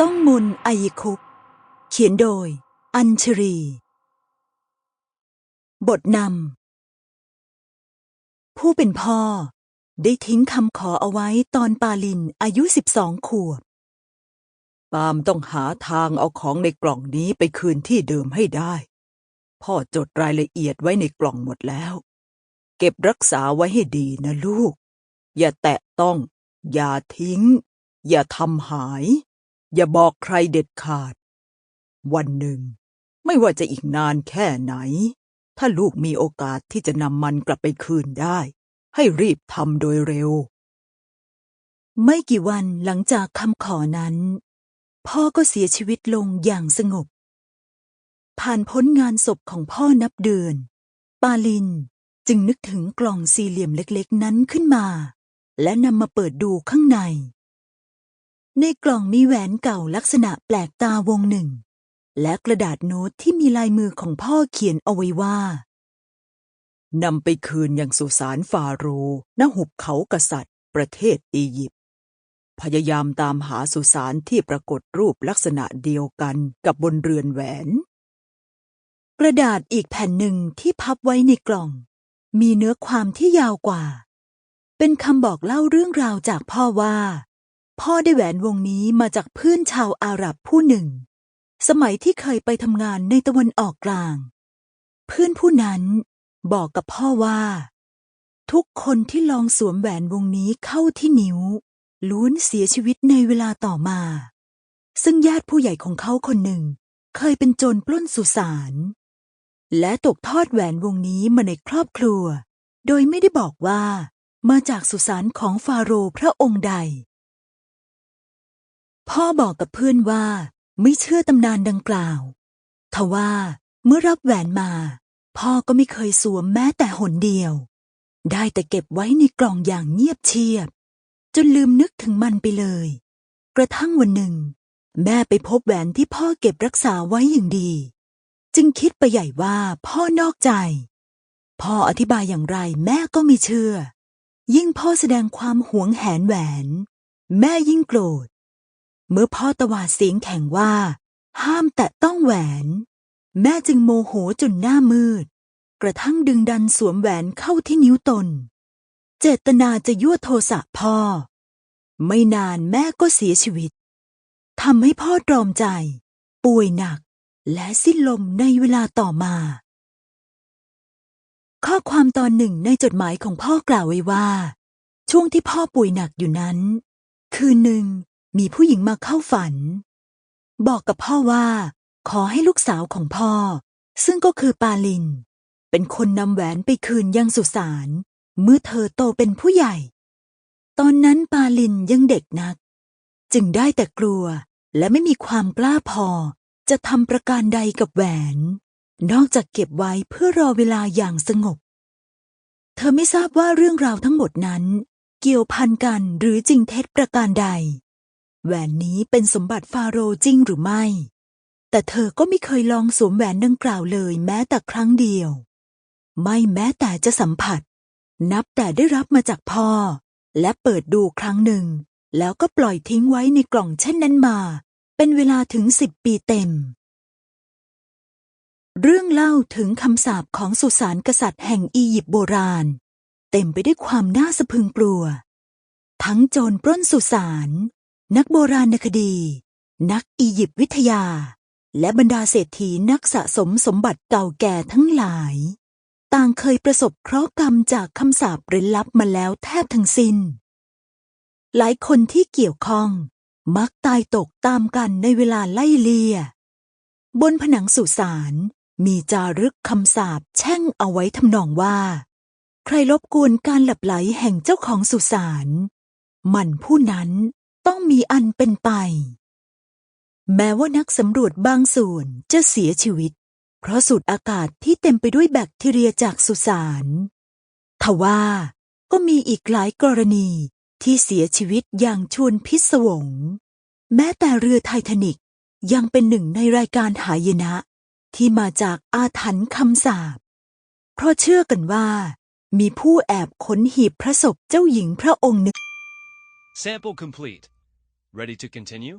ต้องมนต์ไอยคุปเขียนโดย อัญชรี บทนำผู้เป็นพ่อ ได้ทิ้งคำขอเอาไว้ตอนปาลินอายุสิบสองขวบ ปาล์มต้องหาทางเอาของในกล่องนี้ไปคืนที่เดิมให้ได้ พ่อจดรายละเอียดไว้ในกล่องหมดแล้ว เก็บรักษาไว้ให้ดีนะลูก อย่าแตะต้อง อย่าทิ้ง อย่าทำหาย อย่าบอกใครเด็ดขาด วันหนึ่ง ไม่ว่าจะอีกนานแค่ไหน ถ้าลูกมีโอกาสที่จะนำมันกลับไปคืนได้ ให้รีบทำโดยเร็ว ไม่กี่วันหลังจากคำขอนั้น พ่อก็เสียชีวิตลงอย่างสงบ ผ่านพ้นงานศพของพ่อนับเดือน ปาลินจึงนึกถึงกล่องสี่เหลี่ยมเล็กๆนั้นขึ้นมา และนำมาเปิดดูข้างใน ในกล่องมีแหวนเก่าลักษณะแปลกตาวงหนึ่ง และกระดาษโน้ตที่มีลายมือของพ่อเขียนเอาไว้ว่านำไปคืนยังสุสานฟาโรห์ณหุบเขากษัตริย์ ประเทศอียิปต์พยายามตามหาสุสานที่ปรากฏรูปลักษณะเดียวกันกับบนเรือนแหวน กระดาษอีกแผ่นหนึ่งที่พับไว้ในกล่อง มีเนื้อความที่ยาวกว่า เป็นคำบอกเล่าเรื่องราวจากพ่อว่า พ่อได้แหวนวงนี้มาจากเพื่อนชาวอาหรับผู้หนึ่ง สมัยที่เคยไปทำงานในตะวันออกกลาง เพื่อนผู้นั้นบอกกับพ่อว่า ทุกคนที่ลองสวมแหวนวงนี้เข้าที่นิ้ว ล้วนเสียชีวิตในเวลาต่อมา ซึ่งญาติผู้ใหญ่ของเขาคนหนึ่ง เคยเป็นโจรปล้นสุสานและตกทอดแหวนวงนี้มาในครอบครัว โดยไม่ได้บอกว่า มาจากสุสานของฟาโรห์พระองค์ใด พ่อบอกกับเพื่อนว่าไม่เชื่อตำนานดังกล่าว ทว่าเมื่อรับแหวนมา พ่อก็ไม่เคยสวมแม้แต่หนเดียว ได้แต่เก็บไว้ในกล่องอย่างเงียบเชียบ จนลืมนึกถึงมันไปเลย กระทั่งวันหนึ่ง แม่ไปพบแหวนที่พ่อเก็บรักษาไว้อย่างดี จึงคิดไปใหญ่ว่าพ่อนอกใจ พ่ออธิบายอย่างไรแม่ก็ไม่เชื่อ ยิ่งพ่อแสดงความหวงแหนแหวน แม่ยิ่งโกรธ เมื่อพ่อตวาดเสียงแข็งว่า ห้ามแตะต้องแหวน แม่จึงโมโหจนหน้ามืด กระทั่งดึงดันสวมแหวนเข้าที่นิ้วตน เจตนาจะยั่วโทสะพ่อ ไม่นานแม่ก็เสียชีวิตทำให้พ่อตรอมใจ ป่วยหนัก และสิ้นลมในเวลาต่อมา ข้อความตอนหนึ่งในจดหมายของพ่อกล่าวไว้ว่า ช่วงที่พ่อป่วยหนักอยู่นั้น คืนหนึ่งมีผู้หญิงมาเข้าฝัน บอกกับพ่อว่า ขอให้ลูกสาวของพ่อ ซึ่งก็คือปาลิน เป็นคนนำแหวนไปคืนยังสุสานเมื่อเธอโตเป็นผู้ใหญ่ ตอนนั้นปาลินยังเด็กนัก จึงได้แต่กลัวและไม่มีความกล้าพอจะทำประการใดกับแหวน นอกจากเก็บไว้เพื่อรอเวลาอย่างสงบ เธอไม่ทราบว่าเรื่องราวทั้งหมดนั้น เกี่ยวพันกันหรือจริงเท็จประการใด แหวนนี้เป็นสมบัติฟาโรห์จริงหรือไม่ แต่เธอก็ไม่เคยลองสวมแหวนดังกล่าวเลยแม้แต่ครั้งเดียว ไม่แม้แต่จะสัมผัส นับแต่ได้รับมาจากพ่อ และเปิดดูครั้งหนึ่ง แล้วก็ปล่อยทิ้งไว้ในกล่องเช่นนั้นมา เป็นเวลาถึงสิบปีเต็ม เรื่องเล่าถึงคำสาปของสุสานกษัตริย์แห่งอียิปต์โบราณ เต็มไปด้วยความน่าสะพึงกลัว ทั้งโจรปล้นสุสานนักโบราณคดี นักอียิปต์วิทยา และบรรดาเศรษฐีนักสะสมสมบัติเก่าแก่ทั้งหลาย ต่างเคยประสบเคราะห์กรรมจากคำสาปเร้นลับมาแล้วแทบทั้งสิ้น หลายคนที่เกี่ยวข้อง มักตายตกตามกันในเวลาไล่เลี่ยบนผนังสุสาน มีจารึกคำสาปแช่งเอาไว้ทำนองว่า ใครรบกวนการหลับไหลแห่งเจ้าของสุสานมันผู้นั้นต้องมีอันเป็นไป แม้ว่านักสำรวจบางส่วนจะเสียชีวิต เพราะสูดอากาศที่เต็มไปด้วยแบคทีเรียจากสุสานทว่าก็มีอีกหลายกรณีที่เสียชีวิตอย่างชวนพิศวง แม้แต่เรือไททานิกยังเป็นหนึ่งในรายการหายนะ ที่มาจากอาถรรพ์คำสาปเพราะเชื่อกันว่า มีผู้แอบขนหีบพระศพเจ้าหญิงพระองค์หนึ่ง Sample complete. Ready to continue?